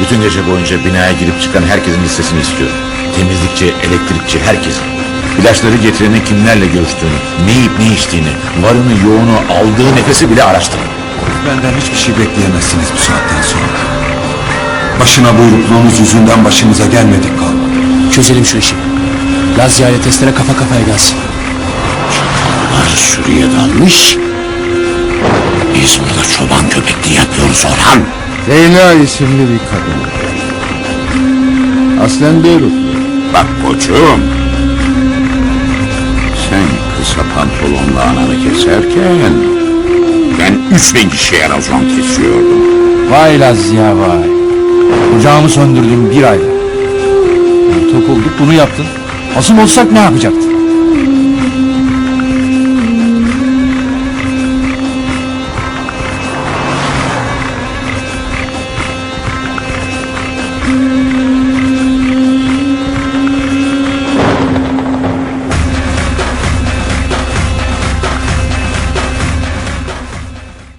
Bütün gece boyunca binaya girip çıkan herkesin listesini istiyorum. Temizlikçi, elektrikçi, herkesin. İlaçları getirenin kimlerle görüştüğünü, ne yiyip ne içtiğini, varını yoğunu, aldığı nefesi bile araştırın. Benden hiçbir şey bekleyemezsiniz bu saatten sonra. Başına buyrukluğunuz yüzünden başımıza gelmedik kalmadı. Çözelim şu işi. Lazya ile testere kafa kafaya gelsin. Çakallar sürüye dalmış. Biz burada çoban köpekliği yapıyoruz Orhan. Leyla isimli bir kadın. Aslen Beyrut. Bak koçum. Sen kısa pantolonla ananı keserken... ...ben üç bin kişiye razon kesiyordum. Vay Lazya vay. Ocağımı söndürdün bir ayda. Top olduk bunu yaptın. Asım olsak ne yapacaktın?